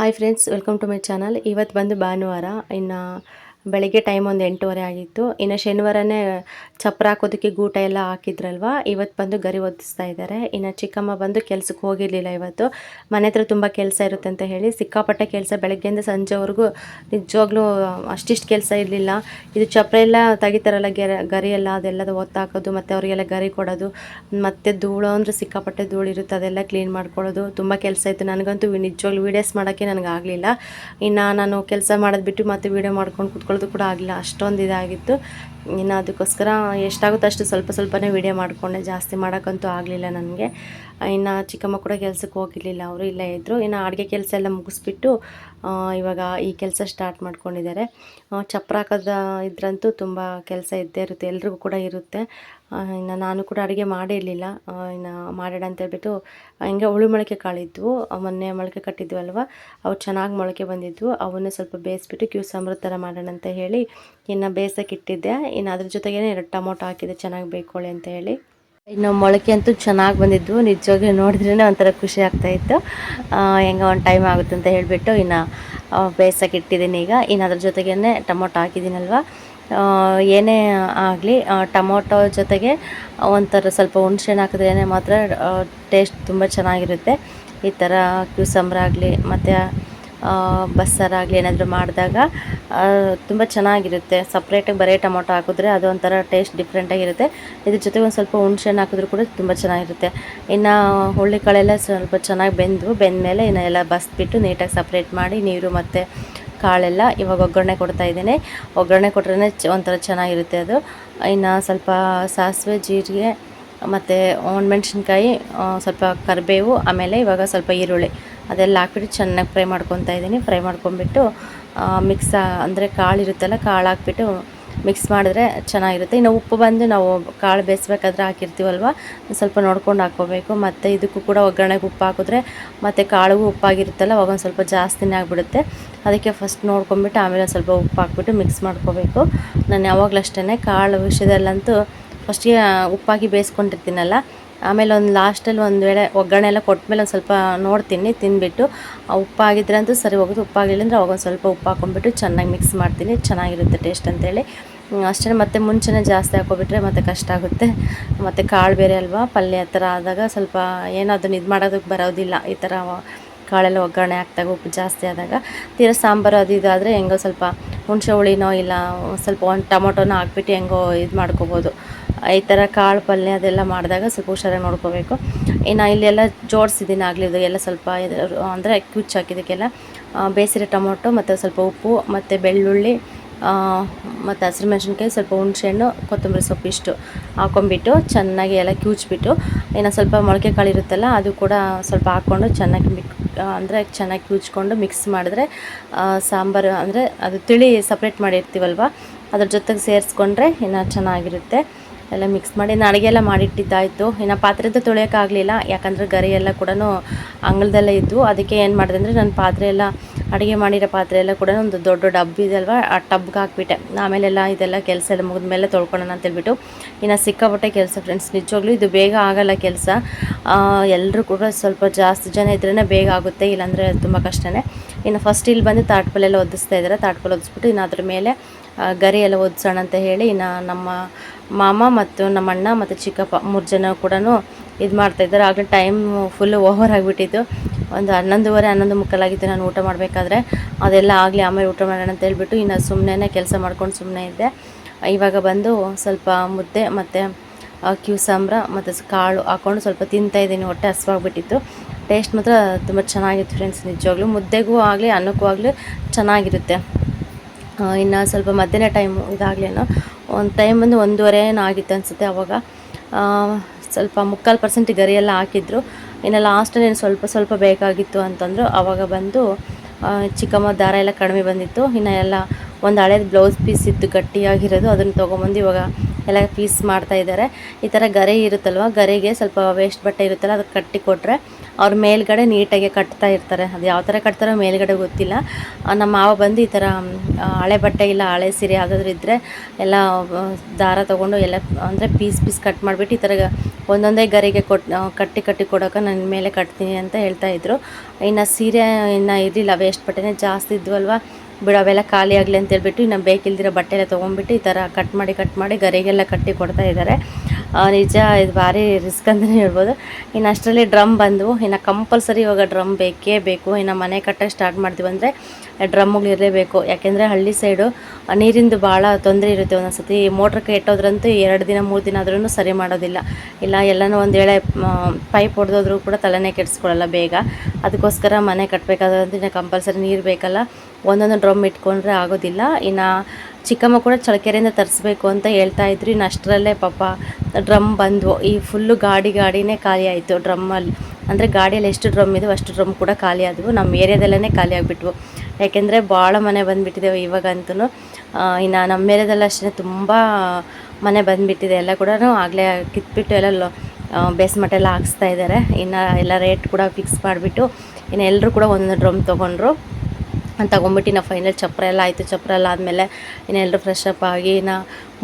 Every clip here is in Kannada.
Hi friends welcome to my channel ಇವತ್ತು ಬಂದು ಭಾನುವಾರ ಇನ್ನು ಬೆಳಗ್ಗೆ ಟೈಮ್ ಒಂದು ಎಂಟೂವರೆ ಆಗಿತ್ತು. ಇನ್ನು ಶನಿವಾರನೇ ಚಪ್ರ ಹಾಕೋದಕ್ಕೆ ಗೂಟ ಎಲ್ಲ ಹಾಕಿದ್ರಲ್ವ? ಇವತ್ತು ಬಂದು ಗರಿ ಒದಿಸ್ತಾ ಇದ್ದಾರೆ ಇನ್ನು ಚಿಕ್ಕಮ್ಮ ಬಂದು ಕೆಲ್ಸಕ್ಕೆ ಹೋಗಿರಲಿಲ್ಲ ಇವತ್ತು. ಮನೆ ಹತ್ರ ತುಂಬ ಕೆಲಸ ಇರುತ್ತೆ ಅಂತ ಹೇಳಿ ಸಿಕ್ಕಾಪಟ್ಟೆ ಕೆಲಸ ಬೆಳಗ್ಗೆಯಿಂದ ಸಂಜೆವರೆಗೂ ನಿಜವಾಗ್ಲೂ ಅಷ್ಟಿಷ್ಟು ಕೆಲಸ ಇರಲಿಲ್ಲ. ಇದು ಚಪ್ರ ಎಲ್ಲ ತೆಗಿತಾರಲ್ಲ ಗೆರೆ ಗರಿ ಎಲ್ಲ ಅದೆಲ್ಲದು ಒತ್ತಾಕೋದು, ಮತ್ತು ಅವರಿಗೆಲ್ಲ ಗರಿ ಕೊಡೋದು, ಮತ್ತು ಧೂಳು ಅಂದರೆ ಸಿಕ್ಕಾಪಟ್ಟೆ ಧೂಳು ಇರುತ್ತೆ, ಅದೆಲ್ಲ ಕ್ಲೀನ್ ಮಾಡ್ಕೊಳ್ಳೋದು. ತುಂಬ ಕೆಲಸ ಇತ್ತು. ನನಗಂತೂ ನಿಜವಾಗ್ಲೂ ವೀಡಿಯೋಸ್ ಮಾಡೋಕ್ಕೆ ನನಗೆ ಆಗಲಿಲ್ಲ ಇನ್ನು ನಾನು ಕೆಲಸ ಮಾಡೋದು ಬಿಟ್ಟು ಮತ್ತೆ ವೀಡಿಯೋ ಮಾಡ್ಕೊಂಡು ಕುತ್ಕೊಳ್ಳೋದು ಕೂಡ ಆಗಲಿಲ್ಲ ಅಷ್ಟೊಂದು ಇದಾಗಿತ್ತು. ಇನ್ನು ಅದಕ್ಕೋಸ್ಕರ ಎಷ್ಟಾಗುತ್ತೋ ಅಷ್ಟು ಸ್ವಲ್ಪ ಸ್ವಲ್ಪನೇ ವೀಡಿಯೋ ಮಾಡಿಕೊಂಡೆ. ಜಾಸ್ತಿ ಮಾಡೋಕ್ಕಂತೂ ಆಗಲಿಲ್ಲ ನನಗೆ. ಇನ್ನು ಚಿಕ್ಕಮ್ಮ ಕೂಡ ಕೆಲಸಕ್ಕೆ ಹೋಗಿರಲಿಲ್ಲ, ಅವರು ಇಲ್ಲೇ ಇದ್ದರು ಇನ್ನು ಅಡುಗೆ ಕೆಲಸ ಎಲ್ಲ ಮುಗಿಸ್ಬಿಟ್ಟು ಇವಾಗ ಈ ಕೆಲಸ ಸ್ಟಾರ್ಟ್ ಮಾಡ್ಕೊಂಡಿದ್ದಾರೆ. ಚಪ್ಪರ ಹಾಕೋದ ಇದ್ರಂತೂ ತುಂಬ ಕೆಲಸ ಇದ್ದೇ ಇರುತ್ತೆ, ಎಲ್ರಿಗೂ ಕೂಡ ಇರುತ್ತೆ. ಇನ್ನು ನಾನು ಕೂಡ ಅಡುಗೆ ಮಾಡಿರಲಿಲ್ಲ. ಇನ್ನು ಮಾಡೋಣ ಅಂತ ಹೇಳ್ಬಿಟ್ಟು, ಹಿಂಗೆ ಉಳು ಮೊಳಕೆ ಕಾಳಿದ್ವು. ಮೊನ್ನೆ ಮೊಳಕೆ ಕಟ್ಟಿದ್ವಲ್ವ? ಅವು ಚೆನ್ನಾಗಿ ಮೊಳಕೆ ಬಂದಿದ್ವು. ಅವನ್ನೇ ಸ್ವಲ್ಪ ಬೇಯಿಸ್ಬಿಟ್ಟು, ಕ್ಯೂ ಸಾಂಬಾರು ಥರ ಮಾಡೋಣ ಅಂತ ಹೇಳಿ ಇನ್ನು ಬೇಯಿಸೋಕೆ ಇಟ್ಟಿದ್ದೆ. ಇನ್ನು ಅದ್ರ ಜೊತೆಗೇ ಎರಡು ಟೊಮೊಟೊ ಹಾಕಿದೆ ಚೆನ್ನಾಗಿ ಬೇಕೊಳ್ಳಿ ಅಂತ ಹೇಳಿ. ಇನ್ನು ಮೊಳಕೆ ಅಂತೂ ಚೆನ್ನಾಗಿ ಬಂದಿದ್ವು. ನಿಜವಾಗ್ಲೂ ನೋಡಿದ್ರೇ ಒಂಥರ ಖುಷಿ ಆಗ್ತಾಯಿತ್ತು ಹೆಂಗೆ ಒಂದು ಟೈಮ್ ಆಗುತ್ತೆ ಅಂತ ಹೇಳಿಬಿಟ್ಟು ಇನ್ನು ಬೇಯಿಸೋಕೆ ಇಟ್ಟಿದ್ದೀನಿ ಈಗ. ಇನ್ನು ಅದ್ರ ಜೊತೆಗೇ ಟೊಮೊಟೊ ಹಾಕಿದ್ದೀನಲ್ವ? ಏನೇ ಆಗಲಿ ಟೊಮೊಟೊ ಜೊತೆಗೆ ಒಂಥರ ಸ್ವಲ್ಪ ಹುಣ್ಸೆಹಣ್ಣು ಹಾಕಿದ್ರೇ ಮಾತ್ರ ಟೇಸ್ಟ್ ತುಂಬ ಚೆನ್ನಾಗಿರುತ್ತೆ. ಈ ಥರ ಕ್ಯೂಸಂಬ್ರಾಗಲಿ ಮತ್ತು ಬಸ್ಸಾರಾಗಲಿ ಏನಾದರೂ ಮಾಡಿದಾಗ ತುಂಬ ಚೆನ್ನಾಗಿರುತ್ತೆ. ಸಪ್ರೇಟಾಗಿ ಬರೀ ಟೊಮೊಟೊ ಹಾಕಿದ್ರೆ ಅದು ಒಂಥರ ಟೇಸ್ಟ್ ಡಿಫ್ರೆಂಟಾಗಿರುತ್ತೆ ಇದ್ರ ಜೊತೆಗೆ ಒಂದು ಸ್ವಲ್ಪ ಹುಣ್ಸೆಹಣ್ಣು ಹಾಕಿದ್ರು ಕೂಡ ತುಂಬ ಚೆನ್ನಾಗಿರುತ್ತೆ. ಇನ್ನು ಹುಳ್ಳಿಕಾಳೆಲ್ಲ ಸ್ವಲ್ಪ ಚೆನ್ನಾಗಿ ಬೆಂದು ಬೆಂದಮೇಲೆ ಇನ್ನು ಎಲ್ಲ ಬಸ್ಬಿಟ್ಟು ನೀಟಾಗಿ ಸಪ್ರೇಟ್ ಮಾಡಿ ನೀರು ಮತ್ತು ಕಾಳೆಲ್ಲ ಇವಾಗ ಒಗ್ಗರಣೆ ಕೊಡ್ತಾ ಇದ್ದೀನಿ. ಒಗ್ಗರಣೆ ಕೊಟ್ರೇ ಒಂಥರ ಚೆನ್ನಾಗಿರುತ್ತೆ ಅದು. ಇನ್ನು ಸ್ವಲ್ಪ ಸಾಸಿವೆ, ಜೀರಿಗೆ ಮತ್ತು ಒಣಮೆಣ್ಸಿನ್ಕಾಯಿ ಸ್ವಲ್ಪ ಕರಿಬೇವು, ಆಮೇಲೆ ಇವಾಗ ಸ್ವಲ್ಪ ಈರುಳ್ಳಿ. ಅದೆಲ್ಲ ಹಾಕ್ಬಿಟ್ಟು ಚೆನ್ನಾಗಿ ಫ್ರೈ ಮಾಡ್ಕೊತಾ ಇದ್ದೀನಿ. ಫ್ರೈ ಮಾಡ್ಕೊಂಬಿಟ್ಟು ಮಿಕ್ಸ್ ಅಂದರೆ ಕಾಳು ಇರುತ್ತಲ್ಲ, ಕಾಳು ಹಾಕ್ಬಿಟ್ಟು ಮಿಕ್ಸ್ ಮಾಡಿದ್ರೆ ಚೆನ್ನಾಗಿರುತ್ತೆ. ಇನ್ನು ಉಪ್ಪು ಬಂದು ನಾವು ಕಾಳು ಬೇಯಿಸ್ಬೇಕಾದ್ರೆ ಹಾಕಿರ್ತೀವಲ್ವ? ಸ್ವಲ್ಪ ನೋಡ್ಕೊಂಡು ಹಾಕ್ಕೋಬೇಕು. ಮತ್ತು ಇದಕ್ಕೂ ಕೂಡ ಒಗ್ಗರಣೆಗೆ ಉಪ್ಪು ಹಾಕಿದ್ರೆ, ಮತ್ತು ಕಾಳಿಗೂ ಉಪ್ಪಾಗಿರುತ್ತಲ್ಲ, ಅವಾಗ ಒಂದು ಸ್ವಲ್ಪ ಜಾಸ್ತಿನೇ ಆಗಿಬಿಡುತ್ತೆ. ಅದಕ್ಕೆ ಫಸ್ಟ್ ನೋಡ್ಕೊಂಬಿಟ್ಟು ಆಮೇಲೆ ಸ್ವಲ್ಪ ಉಪ್ಪು ಹಾಕ್ಬಿಟ್ಟು ಮಿಕ್ಸ್ ಮಾಡ್ಕೋಬೇಕು. ನಾನು ಯಾವಾಗಲೂ ಅಷ್ಟೇ ಕಾಳು ವಿಷಯದಲ್ಲಂತೂ ಫಸ್ಟಿಗೆ ಉಪ್ಪಾಗಿ ಬೇಯಿಸ್ಕೊಂಡಿರ್ತೀನಲ್ಲ ಆಮೇಲೆ ಒಂದು ಲಾಸ್ಟಲ್ಲಿ ಒಂದು ವೇಳೆ ಒಗ್ಗರಣೆ ಎಲ್ಲ ಕೊಟ್ಮೇಲೆ ಒಂದು ಸ್ವಲ್ಪ ನೋಡ್ತೀನಿ ತಿಂದ್ಬಿಟ್ಟು ಉಪ್ಪಾಗಿದ್ರೆ ಅಂತೂ ಸರಿ ಹೋಗುತ್ತೆ ಉಪ್ಪಾಗಿಲ್ಲ ಅಂದರೆ ಅವಾಗ ಒಂದು ಸ್ವಲ್ಪ ಉಪ್ಪು ಹಾಕೊಂಡ್ಬಿಟ್ಟು ಚೆನ್ನಾಗಿ ಮಿಕ್ಸ್ ಮಾಡ್ತೀನಿ, ಚೆನ್ನಾಗಿರುತ್ತೆ ಟೇಸ್ಟ್ ಅಂತೇಳಿ ಅಷ್ಟೇ ಮತ್ತೆ ಮುಂಚೆನೇ ಜಾಸ್ತಿ ಹಾಕೋಬಿಟ್ರೆ ಮತ್ತೆ ಕಷ್ಟ ಆಗುತ್ತೆ. ಮತ್ತು ಕಾಳು ಬೇರೆ ಅಲ್ವಾ, ಪಲ್ಯ ಥರ ಆದಾಗ ಸ್ವಲ್ಪ ಏನೋ ಅದನ್ನು ಇದು ಮಾಡೋದಕ್ಕೆ ಬರೋದಿಲ್ಲ, ಈ ಥರ ಕಾಳೆಲ್ಲ ಒಗ್ಗರಣೆ ಹಾಕ್ದಾಗ ಉಪ್ಪು ಜಾಸ್ತಿ ಆದಾಗ. ತೀರ ಸಾಂಬಾರು ಅದು ಇದಾದರೆ ಹೆಂಗೋ ಸ್ವಲ್ಪ ಹುಣಸೆ ಹುಳಿನೋ ಇಲ್ಲ, ಸ್ವಲ್ಪ ಒಂದು ಟೊಮೊಟೊನೋ ಹಾಕ್ಬಿಟ್ಟು ಹೆಂಗೋ ಇದು ಮಾಡ್ಕೋಬೋದು. ಈ ಥರ ಕಾಳು ಪಲ್ಯ ಅದೆಲ್ಲ ಮಾಡಿದಾಗ ಸ್ವಲ್ಪ ಹುಷಾರಾಗಿ ನೋಡ್ಕೋಬೇಕು. ಇನ್ನು ಇಲ್ಲೆಲ್ಲ ಜೋಡಿಸಿದ್ದೀನಿ ಇದು ಎಲ್ಲ ಸ್ವಲ್ಪ ಅಂದರೆ ಕುಚ್ಚು ಹಾಕಿದ್ದಕ್ಕೆಲ್ಲ ಬೇಯಿಸಿರೋ ಟೊಮೊಟೊ ಮತ್ತು ಸ್ವಲ್ಪ ಉಪ್ಪು ಮತ್ತು ಬೆಳ್ಳುಳ್ಳಿ ಮತ್ತು ಹಸಿರು ಮೆಣಸಿನ್ಕಾಯಿ, ಸ್ವಲ್ಪ ಹುಣಸೆಹಣ್ಣು ಕೊತ್ತಂಬರಿ ಸೊಪ್ಪು ಇಷ್ಟು ಹಾಕೊಂಡ್ಬಿಟ್ಟು ಚೆನ್ನಾಗಿ ಎಲ್ಲ ಕ್ಯೂಚ್ಬಿಟ್ಟು, ಇನ್ನು ಸ್ವಲ್ಪ ಮೊಳಕೆ ಕಾಳು ಇರುತ್ತಲ್ಲ ಅದು ಕೂಡ ಸ್ವಲ್ಪ ಹಾಕ್ಕೊಂಡು ಚೆನ್ನಾಗಿ ಮಿಕ್ ಅಂದರೆ ಚೆನ್ನಾಗಿ ಕ್ಯೂಚ್ಕೊಂಡು ಮಿಕ್ಸ್ ಮಾಡಿದ್ರೆ ಸಾಂಬಾರು ಅಂದರೆ ಅದು ತಿಳಿ ಸಪ್ರೇಟ್ ಮಾಡಿರ್ತೀವಲ್ವ, ಅದ್ರ ಜೊತೆಗೆ ಸೇರಿಸ್ಕೊಂಡ್ರೆ ಇನ್ನು ಚೆನ್ನಾಗಿರುತ್ತೆ. ಎಲ್ಲ ಮಿಕ್ಸ್ ಮಾಡಿ ನಾನು ಅಡುಗೆ ಎಲ್ಲ ಮಾಡಿಟ್ಟಿದ್ದಾಯಿತು. ಇನ್ನು ಪಾತ್ರೆದು ತೊಳೆಯೋಕ್ಕಾಗಲಿಲ್ಲ ಯಾಕಂದರೆ ಗರಿ ಎಲ್ಲ ಕೂಡ ಅಂಗಳದಲ್ಲೇ ಇದ್ದು ಅದಕ್ಕೆ ಏನು ಮಾಡಿದೆ ಅಂದರೆ ನಾನು ಪಾತ್ರೆ ಎಲ್ಲ ಅಡುಗೆ ಮಾಡಿರೋ ಪಾತ್ರೆ ಎಲ್ಲ ಕೂಡ ಒಂದು ದೊಡ್ಡ ಡಬ್ ಇದಲ್ವ ಆ ಟಬ್ಗೆ ಹಾಕ್ಬಿಟ್ಟೆ. ಆಮೇಲೆಲ್ಲ ಇದೆಲ್ಲ ಕೆಲಸ ಎಲ್ಲ ಮುಗಿದ ಮೇಲೆ ತೊಳ್ಕೊಳ್ಳೋಣ ಅಂತೇಳ್ಬಿಟ್ಟು ಇನ್ನು ಸಿಕ್ಕಾಪಟ್ಟೆ ಕೆಲಸ ಫ್ರೆಂಡ್ಸ್ ನಿಜವಾಗ್ಲೂ ಇದು ಬೇಗ ಆಗಲ್ಲ ಕೆಲಸ. ಎಲ್ಲರೂ ಕೂಡ ಸ್ವಲ್ಪ ಜಾಸ್ತಿ ಜನ ಇದ್ರೇ ಬೇಗ ಆಗುತ್ತೆ. ಇಲ್ಲಾಂದರೆ ತುಂಬ ಕಷ್ಟನೇ. ಇನ್ನು ಫಸ್ಟ್ ಇಲ್ಲಿ ಬಂದು ತಾಟ್ಪಲ್ಲೆಲ್ಲ ಒದಿಸ್ತಾ ಇದ್ದಾರೆ ತಾಟ್ಪಲ್ ಒದಿಸ್ಬಿಟ್ಟು ಇನ್ನು ಅದ್ರ ಮೇಲೆ ಗರಿ ಎಲ್ಲ ಒದಿಸೋಣ ಅಂತ ಹೇಳಿ ಇನ್ನು ನಮ್ಮ ಮಾಮ ಮತ್ತು ನಮ್ಮ ಅಣ್ಣ ಮತ್ತು ಚಿಕ್ಕಪ್ಪ ಮೂರು ಜನ ಕೂಡ ಇದು ಮಾಡ್ತಾಯಿದ್ದಾರೆ ಆಗ ಟೈಮ್ ಫುಲ್ಲು ಓವರ್ ಆಗಿಬಿಟ್ಟಿತ್ತು. ಒಂದು ಹನ್ನೊಂದುವರೆ, ಹನ್ನೊಂದು ಮುಕ್ಕಾಲಾಗಿತ್ತು ನಾನು ಊಟ ಮಾಡಬೇಕಾದ್ರೆ. ಅದೆಲ್ಲ ಆಗಲಿ ಆಮೇಲೆ ಊಟ ಮಾಡೋಣ ಅಂತ ಹೇಳ್ಬಿಟ್ಟು ಇನ್ನು ಸುಮ್ಮನೆ ಕೆಲಸ ಮಾಡ್ಕೊಂಡು ಸುಮ್ಮನೆ ಇದ್ದೆ. ಇವಾಗ ಬಂದು ಸ್ವಲ್ಪ ಮುದ್ದೆ ಮತ್ತು ಕ್ಯೂಸಾಂಬ್ರ ಮತ್ತು ಸ್ ಕಾಳು ಹಾಕ್ಕೊಂಡು ಸ್ವಲ್ಪ ತಿಂತಾ ಇದ್ದೀನಿ. ಹೊಟ್ಟೆ ಹಸುವಾಗ್ಬಿಟ್ಟಿತ್ತು. ಟೇಸ್ಟ್ ಮಾತ್ರ ತುಂಬ ಚೆನ್ನಾಗಿತ್ತು ಫ್ರೆಂಡ್ಸ್ ನಿಜವಾಗ್ಲೂ. ಮುದ್ದೆಗೂ ಆಗಲಿ, ಅನ್ನಕ್ಕೂ ಆಗಲಿ ಚೆನ್ನಾಗಿರುತ್ತೆ. ಇನ್ನು ಸ್ವಲ್ಪ ಮಧ್ಯಾಹ್ನ ಟೈಮು ಇದಾಗಲೇನೋ ಒಂದು ಟೈಮ್ ಬಂದು ಒಂದೂವರೆ ಏನೋ ಆಗಿತ್ತು ಅನಿಸುತ್ತೆ ಅವಾಗ. ಸ್ವಲ್ಪ ಮುಕ್ಕಾಲು ಪರ್ಸೆಂಟ್ ಗರಿ ಎಲ್ಲ ಹಾಕಿದ್ರು. ಇನ್ನು ಲಾಸ್ಟಲ್ಲಿ ಏನು ಸ್ವಲ್ಪ ಸ್ವಲ್ಪ ಬೇಕಾಗಿತ್ತು ಅಂತಂದರು. ಆವಾಗ ಬಂದು ಚಿಕ್ಕಮ್ಮ ದಾರ ಎಲ್ಲ ಕಡಿಮೆ ಬಂದಿತ್ತು. ಇನ್ನು ಎಲ್ಲ ಒಂದು ಹಳೇದು ಬ್ಲೌಸ್ ಪೀಸ್ ಇತ್ತು ಗಟ್ಟಿಯಾಗಿರೋದು. ಅದನ್ನು ತೊಗೊಂಬಂದು ಇವಾಗ ಎಲ್ಲ ಪೀಸ್ ಮಾಡ್ತಾ ಇದ್ದಾರೆ ಈ ಥರ ಗರೆ ಇರುತ್ತಲ್ವ? ಗರೆಗೆ ಸ್ವಲ್ಪ ವೇಸ್ಟ್ ಬಟ್ಟೆ ಇರುತ್ತಲ್ಲ ಅದಕ್ಕೆ ಕಟ್ಟಿ ಕೊಟ್ಟರೆ ಅವ್ರ ಮೇಲ್ಗಡೆ ನೀಟಾಗಿ ಕಟ್ತಾ ಇರ್ತಾರೆ. ಅದು ಯಾವ ಥರ ಕಟ್ತಾರೋ ಮೇಲ್ಗಡೆ ಗೊತ್ತಿಲ್ಲ. ನಮ್ಮ ಮಾವ ಬಂದು ಈ ಥರ ಹಳೆ ಬಟ್ಟೆ ಇಲ್ಲ, ಹಳೆ ಸೀರೆ ಯಾವುದಾದ್ರೂ ಇದ್ದರೆ ಎಲ್ಲ ದಾರ ತೊಗೊಂಡು ಎಲ್ಲ, ಅಂದರೆ ಪೀಸ್ ಪೀಸ್ ಕಟ್ ಮಾಡಿಬಿಟ್ಟು ಈ ಥರ ಒಂದೊಂದೇ ಗರಿಗೆ ಕೊಟ್ ಕಟ್ಟಿ ಕಟ್ಟಿ ಕೊಡೋಕೆ ನನ್ನ ಮೇಲೆ ಕಟ್ತೀನಿ ಅಂತ ಹೇಳ್ತಾ ಇದ್ರು. ಇನ್ನು ಸೀರೆ ಇನ್ನು ಇರಲಿಲ್ಲ ವೇಸ್ಟ್ ಬಟ್ಟೆನೇ ಜಾಸ್ತಿ ಇದ್ವಲ್ವ? ಬಿಡು, ಅವೆಲ್ಲ ಖಾಲಿ ಆಗಲಿ ಅಂತ ಹೇಳ್ಬಿಟ್ಟು ಇನ್ನು ಬೇಕಿಲ್ದಿರೋ ಬಟ್ಟೆ ಎಲ್ಲ ತೊಗೊಂಡ್ಬಿಟ್ಟು ಈ ಥರ ಕಟ್ ಮಾಡಿ ಕಟ್ ಮಾಡಿ ಗರಿಗೆಲ್ಲ ಕಟ್ಟಿ ಕೊಡ್ತಾ ಇದ್ದಾರೆ ನಿಜ, ಇದು ಭಾರಿ ರಿಸ್ಕ್ ಅಂತಲೇ ಹೇಳ್ಬೋದು. ಇನ್ನು ಅಷ್ಟರಲ್ಲಿ ಡ್ರಮ್ ಬಂದವು. ಇನ್ನು ಕಂಪಲ್ಸರಿ ಇವಾಗ ಡ್ರಮ್ ಬೇಕೇ ಬೇಕು. ಇನ್ನು ಮನೆ ಕಟ್ಟಕ್ಕೆ ಸ್ಟಾರ್ಟ್ ಮಾಡ್ತೀವಿ ಅಂದರೆ ಡ್ರಮ್ಗಳು ಇರಲೇಬೇಕು ಯಾಕೆಂದರೆ ಹಳ್ಳಿ ಸೈಡು ನೀರಿಂದು ಭಾಳ ತೊಂದರೆ ಇರುತ್ತೆ ಒಂದೊಂದು ಸತಿ ಮೋಟ್ರ್ ಕೆಟ್ಟೋದ್ರಂತೂ ಎರಡು ದಿನ, ಮೂರು ದಿನ ಆದ್ರೂ ಸರಿ ಮಾಡೋದಿಲ್ಲ. ಇಲ್ಲ, ಎಲ್ಲನೂ ಒಂದು ವೇಳೆ ಪೈಪ್ ಹೊಡೆದೋದ್ರೂ ಕೂಡ ತಲೆನೇ ಕೆಡಿಸ್ಕೊಳ್ಳಲ್ಲ ಬೇಗ. ಅದಕ್ಕೋಸ್ಕರ ಮನೆ ಕಟ್ಟಬೇಕಾದ್ರೆ ಇನ್ನು ಕಂಪಲ್ಸರಿ ನೀರು ಬೇಕಲ್ಲ. ಒಂದೊಂದು ಡ್ರಮ್ ಇಟ್ಕೊಂಡ್ರೆ ಆಗೋದಿಲ್ಲ. ಇನ್ನು ಚಿಕ್ಕಮ್ಮ ಕೂಡ ಚಳಕೆರೆಯಿಂದ ತರಿಸ್ಬೇಕು ಅಂತ ಹೇಳ್ತಾ ಇದ್ರು. ಇನ್ನು ಅಷ್ಟರಲ್ಲೇ ಪಾಪ ಡ್ರಮ್ ಬಂದ್ವು. ಈ ಫುಲ್ಲು ಗಾಡಿ ಗಾಡಿನೇ ಖಾಲಿ ಆಯಿತು ಡ್ರಮ್ಮಲ್ಲಿ ಅಂದರೆ ಗಾಡಿಯಲ್ಲಿ ಎಷ್ಟು ಡ್ರಮ್ ಇದೆಯೋ ಅಷ್ಟು ಡ್ರಮ್ ಕೂಡ ಖಾಲಿ ಆದವು. ನಮ್ಮ ಏರಿಯಾದಲ್ಲೇ ಖಾಲಿ ಆಗಿಬಿಟ್ವು. ಯಾಕೆಂದರೆ ಭಾಳ ಮನೆ ಬಂದುಬಿಟ್ಟಿದ್ದೇವೆ ಇವಾಗಂತೂ ಇನ್ನು ನಮ್ಮ ಏರಿಯಾದಲ್ಲಿ ಅಷ್ಟೇ ತುಂಬ ಮನೆ ಬಂದುಬಿಟ್ಟಿದೆ. ಎಲ್ಲ ಕೂಡ ಆಗಲೇ ಕಿತ್ಬಿಟ್ಟು ಎಲ್ಲ ಬೇಸ್ಮಠ ಎಲ್ಲ ಹಾಕ್ಸ್ತಾ ಇದ್ದಾರೆ ಇನ್ನು ಎಲ್ಲ ರೇಟ್ ಕೂಡ ಫಿಕ್ಸ್ ಮಾಡಿಬಿಟ್ಟು ಇನ್ನು ಎಲ್ಲರೂ ಕೂಡ ಒಂದೊಂದು ಡ್ರಮ್ ತೊಗೊಂಡ್ರು. ತಗೊಂಬಿಟ್ಟು ನಾ ಫೈನಲ್ ಚಪ್ರ ಎಲ್ಲ ಆಯಿತು. ಚಪ್ರ ಎಲ್ಲ ಆದಮೇಲೆ ಇನ್ನೆಲ್ಲರೂ ಫ್ರೆಶ್ ಅಪ್ ಆಗಿ ನಾ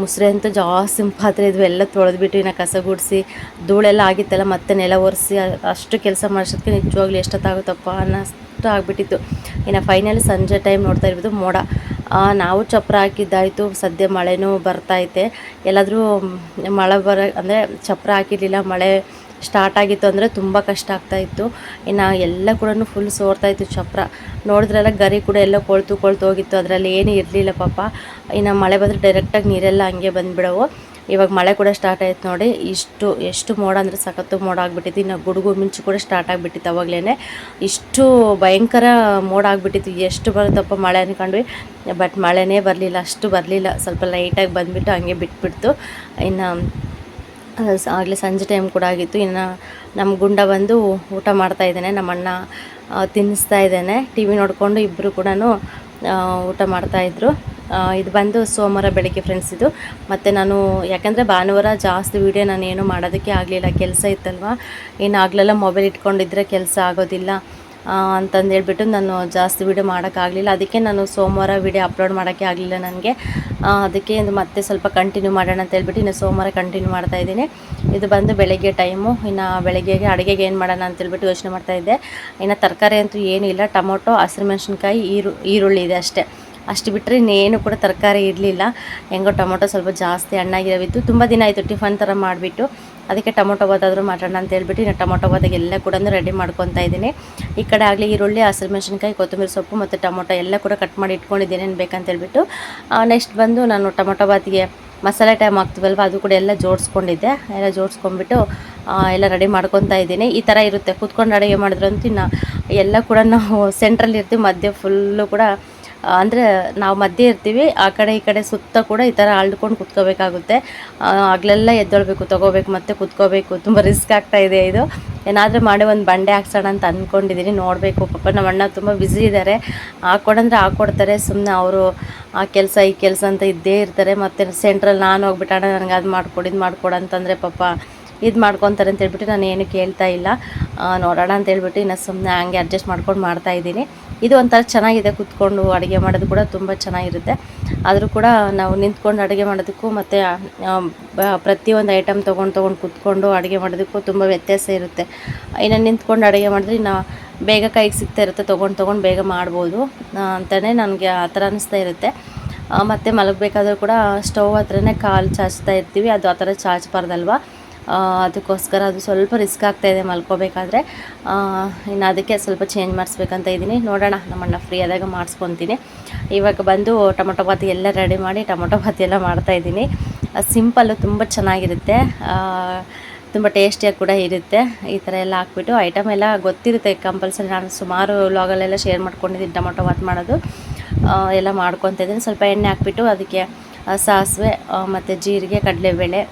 ಮುಸ್ರೆ ಅಂತೂ ಜಾಸ್ತಿ ಪಾತ್ರೆ ಇದ್ವು. ಎಲ್ಲ ತೊಳೆದ್ಬಿಟ್ಟು ಇನ್ನು ಕಸ ಗುಡಿಸಿ, ಧೂಳೆಲ್ಲ ಆಗಿತ್ತಲ್ಲ ಮತ್ತೆ ನೆಲ ಒರೆಸಿ ಅಷ್ಟು ಕೆಲಸ ಮಾಡಿಸೋದಕ್ಕೆ ನಿಜವಾಗ್ಲೂ ಎಷ್ಟೊತ್ತಾಗುತ್ತಪ್ಪ ಅನ್ನೋಷ್ಟು ಆಗಿಬಿಟ್ಟಿತ್ತು. ಇನ್ನು ಫೈನಲ್ ಸಂಜೆ ಟೈಮ್ ನೋಡ್ತಾ ಇರ್ಬೋದು ಮೋಡ. ನಾವು ಚಪ್ರ ಹಾಕಿದ್ದಾಯಿತು. ಸದ್ಯ ಮಳೆನೂ ಐತೆ. ಎಲ್ಲಾದರೂ, ಮಳೆ ಬರ, ಅಂದರೆ ಚಪ್ರ ಹಾಕಿರಲಿಲ್ಲ, ಮಳೆ ಸ್ಟಾರ್ಟ್ ಆಗಿತ್ತು ಅಂದರೆ ತುಂಬ ಕಷ್ಟ ಆಗ್ತಾ ಇತ್ತು. ಇನ್ನು ಎಲ್ಲ ಕೂಡ ಫುಲ್ ಸೋರ್ತಾ ಇತ್ತು ಚಪ್ರ. ನೋಡಿದ್ರೆಲ್ಲ ಗರಿ ಕೂಡ ಎಲ್ಲ ಕೊಳ್ತು ಕೊಳ್ತು ಹೋಗಿತ್ತು. ಅದರಲ್ಲಿ ಏನು ಇರಲಿಲ್ಲ ಪಾಪ. ಇನ್ನು ಮಳೆ ಬಂದರೆ ಡೈರೆಕ್ಟಾಗಿ ನೀರೆಲ್ಲ ಹಂಗೆ ಬಂದುಬಿಡವು. ಇವಾಗ ಮಳೆ ಕೂಡ ಸ್ಟಾರ್ಟ್ ಆಯಿತು ನೋಡಿ. ಇಷ್ಟು, ಎಷ್ಟು ಮೋಡ ಅಂದರೆ ಸಖತ್ತು ಮೋಡ ಆಗಿಬಿಟ್ಟಿತ್ತು. ಇನ್ನು ಗುಡುಗು ಮಿಂಚು ಕೂಡ ಸ್ಟಾರ್ಟ್ ಆಗಿಬಿಟ್ಟಿತ್ತು ಅವಾಗಲೇ ಇಷ್ಟು ಭಯಂಕರ ಮೋಡ ಆಗಿಬಿಟ್ಟಿತ್ತು. ಎಷ್ಟು ಬರುತ್ತಪ್ಪ ಮಳೆ ಅಂದ್ಕೊಂಡ್ವಿ ಬಟ್ ಮಳೆನೇ ಬರಲಿಲ್ಲ. ಅಷ್ಟು ಬರಲಿಲ್ಲ. ಸ್ವಲ್ಪ ಲೈಟಾಗಿ ಬಂದುಬಿಟ್ಟು ಹಂಗೆ ಬಿಟ್ಬಿಡ್ತು. ಇನ್ನು ಆಗಲೇ ಸಂಜೆ ಟೈಮ್ ಕೂಡ ಆಗಿತ್ತು. ಇನ್ನು ನಮ್ಮ ಗುಂಡ ಬಂದು ಊಟ ಮಾಡ್ತಾ ಇದ್ದಾನೆ. ನಮ್ಮ ಅಣ್ಣ ತಿನ್ನಿಸ್ತಾ ಇದ್ದಾನೆ. ಟಿ ವಿ ನೋಡಿಕೊಂಡು ಇಬ್ಬರು ಕೂಡ ಊಟ ಮಾಡ್ತಾಯಿದ್ರು ಇದು ಬಂದು ಸೋಮವಾರ ಬೆಳಗ್ಗೆ ಫ್ರೆಂಡ್ಸ್ ಇದು. ಮತ್ತು ನಾನು, ಯಾಕಂದರೆ ಭಾನುವಾರ ಜಾಸ್ತಿ ವೀಡಿಯೋ ನಾನು ಏನು ಮಾಡೋದಕ್ಕೆ ಆಗಲಿಲ್ಲ. ಕೆಲಸ ಇತ್ತಲ್ವ? ಇನ್ನು ಆಗಲೆಲ್ಲ ಮೊಬೈಲ್ ಇಟ್ಕೊಂಡಿದ್ರೆ ಕೆಲಸ ಆಗೋದಿಲ್ಲ. ಆ, ಅಂತಂದು ಹೇಳ್ಬಿಟ್ಟು ನಾನು ಜಾಸ್ತಿ ವೀಡಿಯೋ ಮಾಡೋಕ್ಕಾಗಲಿಲ್ಲ. ಅದಕ್ಕೆ ನಾನು ಸೋಮವಾರ ವೀಡಿಯೋ ಅಪ್ಲೋಡ್ ಮಾಡೋಕ್ಕೆ ಆಗಲಿಲ್ಲ ನನಗೆ. ಅದಕ್ಕೆ ಇದು ಮತ್ತೆ ಸ್ವಲ್ಪ ಕಂಟಿನ್ಯೂ ಮಾಡೋಣ ಅಂತ ಹೇಳ್ಬಿಟ್ಟು ಇನ್ನು ಸೋಮವಾರ ಕಂಟಿನ್ಯೂ ಮಾಡ್ತಾ ಇದ್ದೀನಿ. ಇದು ಬಂದು ಬೆಳಗ್ಗೆ ಟೈಮು ಇನ್ನು ಬೆಳಗ್ಗೆಗೆ ಅಡುಗೆಗೆ ಏನು ಮಾಡೋಣ ಅಂತ ಹೇಳ್ಬಿಟ್ಟು ಯೋಚನೆ ಮಾಡ್ತಾ ಇದ್ದೆ. ಇನ್ನು ತರಕಾರಿ ಅಂತೂ ಏನಿಲ್ಲ ಟೊಮೊಟೊ ಹಸಿರು ಮೆಣಸಿನ್ಕಾಯಿ ಈರು ಈರುಳ್ಳಿ ಇದೆ ಅಷ್ಟೇ. ಅಷ್ಟು ಬಿಟ್ಟರೆ ಇನ್ನೇನು ಕೂಡ ತರಕಾರಿ ಇರಲಿಲ್ಲ. ಹೆಂಗೋ ಟೊಮೊಟೊ ಸ್ವಲ್ಪ ಜಾಸ್ತಿ ಹಣ್ಣಾಗಿರೋವಿತ್ತು. ತುಂಬ ದಿನ ಆಯಿತು ಟಿಫನ್ ಥರ ಮಾಡಿಬಿಟ್ಟು. ಅದಕ್ಕೆ ಟೊಮೊಟೊ ಬಾತಾದರೂ ಮಾಡೋಣ ಅಂತ ಹೇಳ್ಬಿಟ್ಟು ನಾನು ಟೊಮೊಟೊ ಬಾತಿಗೆ ಎಲ್ಲ ಕೂಡ ರೆಡಿ ಮಾಡ್ಕೊತಾ ಇದ್ದೀನಿ. ಈ ಕಡೆ ಆಗಲಿ ಈರುಳ್ಳಿ, ಹಸಿರು ಮೆಣಸಿನ್ಕಾಯಿ, ಕೊತ್ತಂಬರಿ ಸೊಪ್ಪು ಮತ್ತು ಟೊಮೊಟೊ ಎಲ್ಲ ಕೂಡ ಕಟ್ ಮಾಡಿ ಇಟ್ಕೊಂಡಿದ್ದೀನಿ ಏನು ಬೇಕಂತ ಹೇಳ್ಬಿಟ್ಟು ನೆಕ್ಸ್ಟ್ ಬಂದು ನಾನು ಟೊಮೊಟೊ ಬಾತಿಗೆ ಮಸಾಲೆ ಟೈಮ್ ಹಾಕ್ತೀವಲ್ವ ಅದು ಕೂಡ ಎಲ್ಲ ಜೋಡಿಸ್ಕೊಂಡಿದ್ದೆ. ಎಲ್ಲ ಜೋಡಿಸ್ಕೊಂಡ್ಬಿಟ್ಟು ಎಲ್ಲ ರೆಡಿ ಮಾಡ್ಕೊತಾ ಇದ್ದೀನಿ. ಈ ಥರ ಇರುತ್ತೆ. ಕೂತ್ಕೊಂಡು ಅಡುಗೆ ಮಾಡಿದ್ರಂತೂ ಇನ್ನು ಎಲ್ಲ ಕೂಡ ನಾವು ಸೆಂಟ್ರಲ್ಲಿ ಇರ್ತೀವಿ, ಮಧ್ಯೆ ಫುಲ್ಲು ಕೂಡ ಅಂದರೆ ನಾವು ಮಧ್ಯೆ ಇರ್ತೀವಿ, ಆ ಕಡೆ ಈ ಕಡೆ ಸುತ್ತ ಕೂಡ ಈ ಥರ ಅಳ್ಕೊಂಡು ಕುತ್ಕೋಬೇಕಾಗುತ್ತೆ. ಆಗಲೆಲ್ಲ ಎದ್ದೊಳ್ಬೇಕು, ತೊಗೋಬೇಕು, ಮತ್ತೆ ಕುತ್ಕೋಬೇಕು, ತುಂಬ ರಿಸ್ಕ್ ಆಗ್ತಾ ಇದೆ ಇದು. ಏನಾದರೂ ಮಾಡಿ ಒಂದು ಬಂಡೆ ಹಾಕ್ಸೋಣ ಅಂತ ಅಂದ್ಕೊಂಡಿದ್ದೀನಿ ನೋಡಬೇಕು. ಪಾಪ ನಮ್ಮ ಅಣ್ಣ ತುಂಬ ಬ್ಯುಸಿ ಇದ್ದಾರೆ ಹಾಕ್ಕೊಡಂದ್ರೆ ಹಾಕ್ಕೊಡ್ತಾರೆ ಸುಮ್ಮನೆ ಅವರು ಆ ಕೆಲಸ, ಈ ಕೆಲಸ ಅಂತ ಇದ್ದೇ ಇರ್ತಾರೆ. ಮತ್ತು ಸೆಂಟ್ರಲ್ಲಿ ನಾನು ಹೋಗ್ಬಿಟ್ಟಣ ನನಗೆ ಅದು ಮಾಡಿಕೊಡು, ಇದು ಮಾಡ್ಕೊಡು ಅಂತಂದರೆ ಪಾಪ ಇದು ಮಾಡ್ಕೊತಾರೆ ಅಂತ ಹೇಳ್ಬಿಟ್ಟು ನಾನು ಏನು ಕೇಳ್ತಾ ಇಲ್ಲ. ನೋಡೋಣ ಅಂತ ಹೇಳ್ಬಿಟ್ಟು ಇನ್ನು ಸುಮ್ಮನೆ ಹಂಗೆ ಅಡ್ಜಸ್ಟ್ ಮಾಡ್ಕೊಂಡು ಮಾಡ್ತಾ ಇದ್ದೀನಿ. ಇದು ಒಂಥರ ಚೆನ್ನಾಗಿದೆ ಕೂತ್ಕೊಂಡು ಅಡುಗೆ ಮಾಡೋದು ಕೂಡ ತುಂಬ ಚೆನ್ನಾಗಿರುತ್ತೆ. ಆದರೂ ಕೂಡ ನಾವು ನಿಂತ್ಕೊಂಡು ಅಡುಗೆ ಮಾಡೋದಕ್ಕೂ ಮತ್ತು ಪ್ರತಿಯೊಂದು ಐಟಮ್ ತೊಗೊಂಡು ತೊಗೊಂಡು ಕೂತ್ಕೊಂಡು ಅಡುಗೆ ಮಾಡೋದಕ್ಕೂ ತುಂಬ ವ್ಯತ್ಯಾಸ ಇರುತ್ತೆ. ಇನ್ನು ನಿಂತ್ಕೊಂಡು ಅಡುಗೆ ಮಾಡಿದ್ರೆ ಇನ್ನು ಬೇಗ ಕೈಗೆ ಸಿಗ್ತಾ ಇರುತ್ತೆ, ತೊಗೊಂಡು ತೊಗೊಂಡು ಬೇಗ ಮಾಡ್ಬೋದು ಅಂತಲೇ ನನಗೆ ಆ ಥರ ಅನಿಸ್ತಾ ಇರುತ್ತೆ. ಮತ್ತು ಮಲಗಬೇಕಾದ್ರೂ ಕೂಡ ಸ್ಟವ್ ಹತ್ರನೇ ಕಾಲು ಚಾಚ್ತಾ ಇರ್ತೀವಿ, ಅದು ಆ ಥರ ಚಾಚಬಾರ್ದಲ್ವ? ಅದಕ್ಕೋಸ್ಕರ ಅದು ಸ್ವಲ್ಪ ರಿಸ್ಕ್ ಆಗ್ತಾ ಇದೆ ಮಲ್ಕೋಬೇಕಾದ್ರೆ. ಇನ್ನು ಅದಕ್ಕೆ ಸ್ವಲ್ಪ ಚೇಂಜ್ ಮಾಡಿಸ್ಬೇಕಂತ ಇದ್ದೀನಿ. ನೋಡೋಣ, ನಮ್ಮಣ್ಣ ಫ್ರೀ ಆದಾಗ ಮಾಡಿಸ್ಕೊತೀನಿ. ಇವಾಗ ಬಂದು ಟೊಮೊಟೊ ಬಾತ್ ಎಲ್ಲ ರೆಡಿ ಮಾಡಿ ಟೊಮೊಟೊ ಬಾತ್ ಎಲ್ಲ ಮಾಡ್ತಾ ಮಾಡ್ತಾಯಿದ್ದೀನಿ ಸಿಂಪಲ್ಲು ತುಂಬ ಚೆನ್ನಾಗಿರುತ್ತೆ. ತುಂಬ ಟೇಸ್ಟಿಯಾಗಿ ಕೂಡ ಇರುತ್ತೆ. ಈ ಥರ ಎಲ್ಲ ಹಾಕ್ಬಿಟ್ಟು ಐಟಮ್ ಎಲ್ಲ ಗೊತ್ತಿರುತ್ತೆ. ಕಂಪಲ್ಸರಿ ನಾನು ಸುಮಾರು ಲಾಗಲ್ಲೆಲ್ಲ ಶೇರ್ ಮಾಡ್ಕೊಂಡಿದ್ದೀನಿ ಟೊಮೊಟೊ ಬಾತ್ ಮಾಡೋದು. ಎಲ್ಲ ಮಾಡ್ಕೊತಿದ್ದೀನಿ ಸ್ವಲ್ಪ ಎಣ್ಣೆ ಹಾಕ್ಬಿಟ್ಟು ಅದಕ್ಕೆ ಸಾಸಿವೆ ಮತ್ತು ಜೀರಿಗೆ, ಕಡಲೆಬೇಳೆ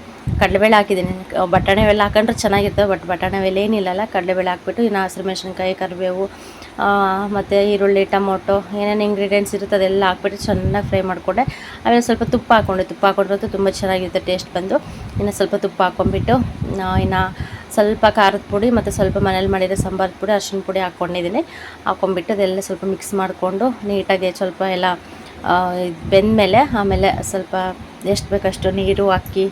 ಕಡಲೆಬೇಳೆ ಹಾಕಿದ್ದೀನಿ. ಬಟಾಣೆವೆಲ್ಲ ಹಾಕೊಂಡ್ರೆ ಚೆನ್ನಾಗಿರ್ತವೆ ಬಟ್ ಬಟಾಣೆ ಅವೆಲ್ಲ ಏನಿಲ್ಲಲ್ಲ, ಕಡಲೆಬೇಳೆ ಹಾಕ್ಬಿಟ್ಟು ಇನ್ನು ಹಸಿರು ಮೆಣಸಿನ್ಕಾಯಿ, ಕರಿಬೇವು ಮತ್ತು ಈರುಳ್ಳಿ, ಟೊಮೊಟೊ, ಏನೇನು ಇಂಗ್ರೀಡಿಯೆಂಟ್ಸ್ ಇರುತ್ತೆ ಅದೆಲ್ಲ ಹಾಕ್ಬಿಟ್ಟು ಚೆನ್ನಾಗಿ ಫ್ರೈ ಮಾಡಿಕೊಂಡೆ. ಆಮೇಲೆ ಸ್ವಲ್ಪ ತುಪ್ಪ ಹಾಕ್ಕೊಂಡೆ ತುಪ್ಪ ಹಾಕೊಂಡ್ರಂತೂ ತುಂಬ ಚೆನ್ನಾಗಿರುತ್ತೆ ಟೇಸ್ಟ್ ಬಂದು. ಇನ್ನು ಸ್ವಲ್ಪ ತುಪ್ಪ ಹಾಕ್ಕೊಂಡ್ಬಿಟ್ಟು ಇನ್ನು ಸ್ವಲ್ಪ ಖಾರದ ಪುಡಿ ಮತ್ತು ಸ್ವಲ್ಪ ಮನೇಲಿ ಮಾಡಿರೋ ಸಾಂಬಾರದ ಪುಡಿ ಅರ್ಶಿನ ಪುಡಿ ಹಾಕ್ಕೊಂಡಿದ್ದೀನಿ ಹಾಕ್ಕೊಂಬಿಟ್ಟು ಅದೆಲ್ಲ ಸ್ವಲ್ಪ ಮಿಕ್ಸ್ ಮಾಡಿಕೊಂಡು ನೀಟಾಗಿ ಸ್ವಲ್ಪ ಎಲ್ಲ ಬೆಂದಮೇಲೆ ಆಮೇಲೆ ಸ್ವಲ್ಪ ಎಷ್ಟು ಬೇಕಷ್ಟು ನೀರು ಅಕ್ಕಿ,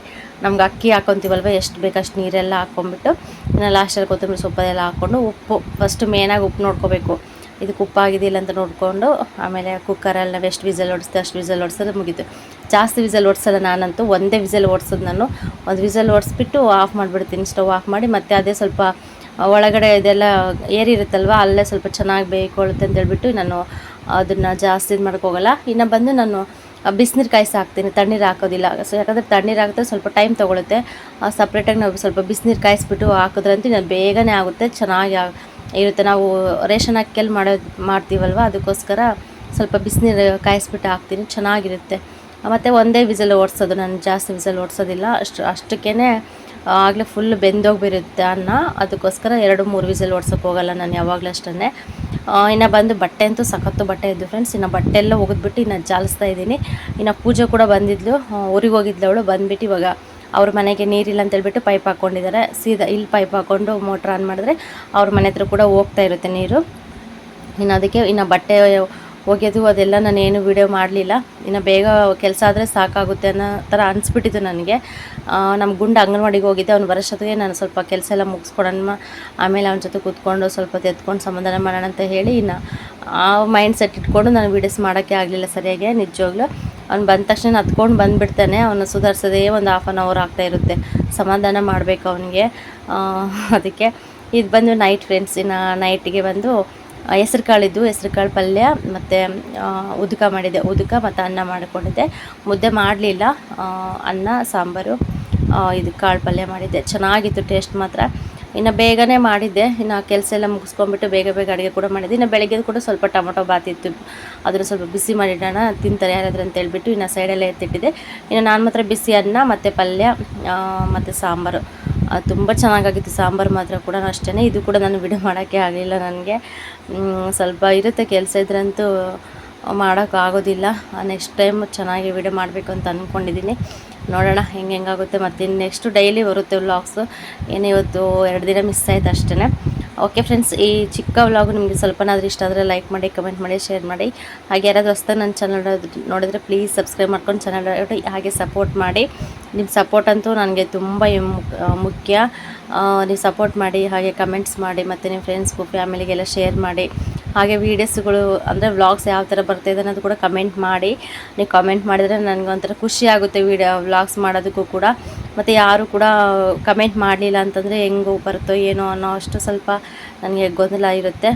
ನಮ್ಗೆ ಅಕ್ಕಿ ಹಾಕೊತೀವಲ್ವ, ಎಷ್ಟು ಬೇಕಷ್ಟು ನೀರೆಲ್ಲ ಹಾಕ್ಕೊಂಬಿಟ್ಟು ಇನ್ನು ಲಾಸ್ಟಲ್ಲಿ ಕೊತ್ತಂಬರಿ ಸೊಪ್ಪು ಎಲ್ಲ ಹಾಕ್ಕೊಂಡು ಉಪ್ಪು ಫಸ್ಟ್ ಮೇನಾಗಿ ಉಪ್ಪು ನೋಡ್ಕೋಬೇಕು. ಇದಕ್ಕೆ ಉಪ್ಪಾಗಿದೆಯಿಲ್ಲ ಅಂತ ನೋಡಿಕೊಂಡು, ಆಮೇಲೆ ಕುಕ್ಕರಲ್ಲಿ ನಾವು ಎಷ್ಟು ವಿಸಲ್ ಓಡಿಸ್ತೀವಿ ಅಷ್ಟು ವಿಸಲ್ ಹೊಡ್ಸೋದು ಮುಗೀತು. ಜಾಸ್ತಿ ವಿಸಲ್ ಓಡಿಸಲ್ಲ ನಾನಂತೂ, ಒಂದೇ ವಿಸಲ್ ಓಡಿಸೋದು ನಾನು. ಒಂದು ವಿಸಲ್ ಓಡಿಸ್ಬಿಟ್ಟು ಆಫ್ ಮಾಡಿಬಿಡ್ತೀನಿ ಸ್ಟವ್ ಆಫ್ ಮಾಡಿ, ಮತ್ತೆ ಅದೇ ಸ್ವಲ್ಪ ಒಳಗಡೆ ಇದೆಲ್ಲ ಏರಿರುತ್ತಲ್ವ, ಅಲ್ಲೇ ಸ್ವಲ್ಪ ಚೆನ್ನಾಗಿ ಬೇಯ್ಕೊಳ್ಳುತ್ತೆ ಅಂತೇಳ್ಬಿಟ್ಟು ನಾನು ಅದನ್ನು ಜಾಸ್ತಿ ಇದು ಮಾಡೋಕ್ಕೋಗಲ್ಲ ಇನ್ನು ಬಂದು ನಾನು ಬಿಸಿನೀರು ಕಾಯಿಸಿ ಹಾಕ್ತೀನಿ ತಣ್ಣೀರು ಹಾಕೋದಿಲ್ಲ. ಸೊ ಯಾಕಂದರೆ ತಣ್ಣೀರು ಹಾಕಿದ್ರೆ ಸ್ವಲ್ಪ ಟೈಮ್ ತೊಗೊಳುತ್ತೆ. ಸಪ್ರೇಟಾಗಿ ನಾವು ಸ್ವಲ್ಪ ಬಿಸಿನೀರು ಕಾಯಿಸ್ಬಿಟ್ಟು ಹಾಕಿದ್ರಂತೂ ನಾನು ಬೇಗನೆ ಆಗುತ್ತೆ. ಚೆನ್ನಾಗಿ ಇರುತ್ತೆ. ನಾವು ರೇಷನ್ ಅಕ್ಕಿಯಲ್ಲಿ ಮಾಡೋದು ಮಾಡ್ತೀವಲ್ವ? ಅದಕ್ಕೋಸ್ಕರ ಸ್ವಲ್ಪ ಬಿಸಿನೀರು ಕಾಯಿಸ್ಬಿಟ್ಟು ಹಾಕ್ತೀನಿ. ಚೆನ್ನಾಗಿರುತ್ತೆ. ಮತ್ತು ಒಂದೇ ವಿಸಲ್ ಓಡಿಸೋದು. ನಾನು ಜಾಸ್ತಿ ವಿಸಲ್ ಓಡಿಸೋದಿಲ್ಲ. ಅಷ್ಟು ಅಷ್ಟಕ್ಕೇ ಆಗಲೇ ಫುಲ್ ಬೆಂದೋಗಿಬಿರುತ್ತೆ ಅನ್ನ. ಅದಕ್ಕೋಸ್ಕರ ಎರಡು, ಮೂರು ವಿಸಲ್ ಓಡ್ಸೋಕೆ ಹೋಗಲ್ಲ ನಾನು ಯಾವಾಗಲೂ ಅಷ್ಟೇ ಇನ್ನು ಬಂದು ಬಟ್ಟೆ ಅಂತೂ ಸಖತ್ತು ಬಟ್ಟೆ ಇದ್ದು ಫ್ರೆಂಡ್ಸ್ ಇನ್ನು ಬಟ್ಟೆ ಎಲ್ಲ ಒಗೆದ್ಬಿಟ್ಟು ಇನ್ನು ಜಾಲಿಸ್ತಾ ಇದ್ದೀನಿ. ಇನ್ನು ಪೂಜೆ ಕೂಡ ಬಂದಿದ್ಲು. ಊರಿಗೆ ಹೋಗಿದ್ಲು ಅವಳು ಬಂದುಬಿಟ್ಟು ಇವಾಗ ಅವ್ರ ಮನೆಗೆ ನೀರಿಲ್ಲ ಅಂತ ಹೇಳ್ಬಿಟ್ಟು ಪೈಪ್ ಹಾಕ್ಕೊಂಡಿದ್ದಾರೆ. ಸೀದಾ ಇಲ್ಲಿ ಪೈಪ್ ಹಾಕ್ಕೊಂಡು ಮೋಟ್ರ್ ಆನ್ ಮಾಡಿದ್ರೆ ಅವ್ರ ಮನೆ ಹತ್ರ ಕೂಡ ಹೋಗ್ತಾ ಇರುತ್ತೆ ನೀರು. ಇನ್ನು ಅದಕ್ಕೆ ಇನ್ನು ಬಟ್ಟೆ ಒಗೆದು ಅದೆಲ್ಲ ನಾನು ಏನು ವೀಡಿಯೋ ಮಾಡಲಿಲ್ಲ. ಇನ್ನು ಬೇಗ ಕೆಲಸ ಆದರೆ ಸಾಕಾಗುತ್ತೆ ಅನ್ನೋ ಥರ ಅನಿಸ್ಬಿಟ್ಟಿತ್ತು ನನಗೆ. ನಮ್ಮ ಗುಂಡ ಅಂಗನವಾಡಿಗೆ ಹೋಗಿದ್ದೆ. ಅವ್ನು ಬರೋಷ್ಟೊತ್ತಿಗೆ ನಾನು ಸ್ವಲ್ಪ ಕೆಲಸ ಎಲ್ಲ ಮುಗಿಸ್ಕೊಡೋಣ ಆಮೇಲೆ ಅವನ ಜೊತೆ ಕೂತ್ಕೊಂಡು ಸ್ವಲ್ಪ ಹೊತ್ತು ಎತ್ಕೊಂಡು ಸಮಾಧಾನ ಮಾಡೋಣ ಅಂತ ಹೇಳಿ ಇನ್ನು ಆ ಮೈಂಡ್ ಸೆಟ್ ಇಟ್ಕೊಂಡು ನಾನು ವೀಡಿಯೋಸ್ ಮಾಡೋಕ್ಕೆ ಆಗಲಿಲ್ಲ ಸರಿಯಾಗಿ ನಿಜವಾಗ್ಲೂ ಅವ್ನು ಬಂದ ತಕ್ಷಣ ಹತ್ಕೊಂಡು ಬಂದುಬಿಡ್ತಾನೆ. ಅವನು ಸುಧಾರಿಸೋದೇ ಒಂದು ಹಾಫ್ ಆನ್ ಅವರ್ ಆಗ್ತಾ ಇರುತ್ತೆ. ಸಮಾಧಾನ ಮಾಡಬೇಕು ಅವನಿಗೆ. ಅದಕ್ಕೆ ಇದು ಬಂದು ನೈಟ್ ಫ್ರೆಂಡ್ಸ್ ಇನ್ನು ನೈಟಿಗೆ ಬಂದು ಹೆಸ್ರು ಕಾಳಿದ್ದು, ಹೆಸ್ರು ಕಾಳು ಪಲ್ಯ, ಮತ್ತು ಉದುಕ ಮಾಡಿದ್ದೆ ಉದುಕ ಮತ್ತು ಅನ್ನ ಮಾಡಿಕೊಂಡಿದ್ದೆ. ಮುದ್ದೆ ಮಾಡಲಿಲ್ಲ. ಅನ್ನ, ಸಾಂಬಾರು ಇದು ಕಾಳು ಪಲ್ಯ ಮಾಡಿದ್ದೆ. ಚೆನ್ನಾಗಿತ್ತು ಟೇಸ್ಟ್ ಮಾತ್ರ. ಇನ್ನು ಬೇಗನೆ ಮಾಡಿದ್ದೆ. ಇನ್ನು ಕೆಲಸ ಎಲ್ಲ ಮುಗಿಸ್ಕೊಂಡ್ಬಿಟ್ಟು ಬೇಗ ಬೇಗ ಅಡುಗೆ ಕೂಡ ಮಾಡಿದ್ದೆ. ಇನ್ನು ಬೆಳಗ್ಗೆ ಕೂಡ ಸ್ವಲ್ಪ ಟೊಮೊಟೊ ಬಾತ್ ಇತ್ತು. ಅದನ್ನು ಸ್ವಲ್ಪ ಬಿಸಿ ಮಾಡಿಡೋಣ, ತಿಂತಾರೆ ಯಾರಾದ್ರೂ ಅಂತ ಹೇಳ್ಬಿಟ್ಟು ಇನ್ನು ಸೈಡಲ್ಲೇ ಎತ್ತಿಟ್ಟಿದ್ದೆ. ಇನ್ನು ನಾನು ಮಾತ್ರ ಬಿಸಿ ಅನ್ನ, ಮತ್ತು ಪಲ್ಯ ಮತ್ತು ಸಾಂಬಾರು. ತುಂಬ ಚೆನ್ನಾಗಾಗಿತ್ತು. ಸಾಂಬಾರು ಮಾತ್ರ ಕೂಡ ಅಷ್ಟೇ ಇದು ಕೂಡ ನಾನು ವಿಡಿಯೋ ಮಾಡೋಕ್ಕೆ ಆಗಲಿಲ್ಲ ನನಗೆ. ಸ್ವಲ್ಪ ಇರುತ್ತೆ. ಕೆಲಸ ಇದ್ರಂತೂ ಮಾಡೋಕ್ಕಾಗೋದಿಲ್ಲ ನೆಕ್ಸ್ಟ್ ಟೈಮ್ ಚೆನ್ನಾಗಿ ವಿಡಿಯೋ ಮಾಡಬೇಕು ಅಂತ ಅಂದ್ಕೊಂಡಿದ್ದೀನಿ ನೋಡೋಣ ಹೆಂಗೆ ಹೆಂಗಾಗುತ್ತೆ. ಮತ್ತು ನೆಕ್ಸ್ಟು ಡೈಲಿ ಬರುತ್ತೆ ವ್ಲಾಗ್ಸು ಏನೇ ಇವತ್ತು ಎರಡು ದಿನ ಮಿಸ್ ಆಯ್ತು ಅಷ್ಟೇ ಓಕೆ ಫ್ರೆಂಡ್ಸ್ ಈ ಚಿಕ್ಕ ವ್ಲಾಗ್ ನಿಮಗೆ ಸ್ವಲ್ಪನಾದ್ರೂ ಇಷ್ಟ ಆದರೆ ಲೈಕ್ ಮಾಡಿ ಕಮೆಂಟ್ ಮಾಡಿ ಶೇರ್ ಮಾಡಿ. ಹಾಗೆ ಯಾರಾದರೂ ಹೊಸ್ತಾ ನನ್ನ ಚಾನಲ್ ನೋಡಿದ್ರೆ ಪ್ಲೀಸ್ ಸಬ್ಸ್ಕ್ರೈಬ್ ಮಾಡ್ಕೊಂಡು ಚಾನಲ್ ಹಾಗೆ ಸಪೋರ್ಟ್ ಮಾಡಿ. ನಿಮ್ಮ ಸಪೋರ್ಟ್ ಅಂತೂ ನನಗೆ ತುಂಬ ಮುಖ್ಯ. ನೀವು ಸಪೋರ್ಟ್ ಮಾಡಿ, ಹಾಗೆ ಕಮೆಂಟ್ಸ್ ಮಾಡಿ, ಮತ್ತು ನಿಮ್ಮ ಫ್ರೆಂಡ್ಸ್ಗೂ ಫ್ಯಾಮಿಲಿಗೆಲ್ಲ ಶೇರ್ ಮಾಡಿ, ಹಾಗೆ ವೀಡಿಯೋಸ್ಗಳು ಅಂದರೆ ವ್ಲಾಗ್ಸ್ ಯಾವ ಥರ ಬರ್ತಾಯಿದೆ ಅನ್ನೋದು ಕೂಡ ಕಮೆಂಟ್ ಮಾಡಿ. ನೀವು ಕಮೆಂಟ್ ಮಾಡಿದರೆ ನನಗೊಂಥರ ಖುಷಿ ಆಗುತ್ತೆ ವೀಡಿಯೋ ವ್ಲಾಗ್ಸ್ ಮಾಡೋದಕ್ಕೂ ಕೂಡ. ಮತ್ತು ಯಾರು ಕೂಡ ಕಮೆಂಟ್ ಮಾಡಲಿಲ್ಲ ಅಂತಂದರೆ ಹೆಂಗೋ ಬರುತ್ತೋ ಏನೋ ಅನ್ನೋ ಅಷ್ಟು ಸ್ವಲ್ಪ ನನಗೆ ಗೊಂದಲ ಇರುತ್ತೆ.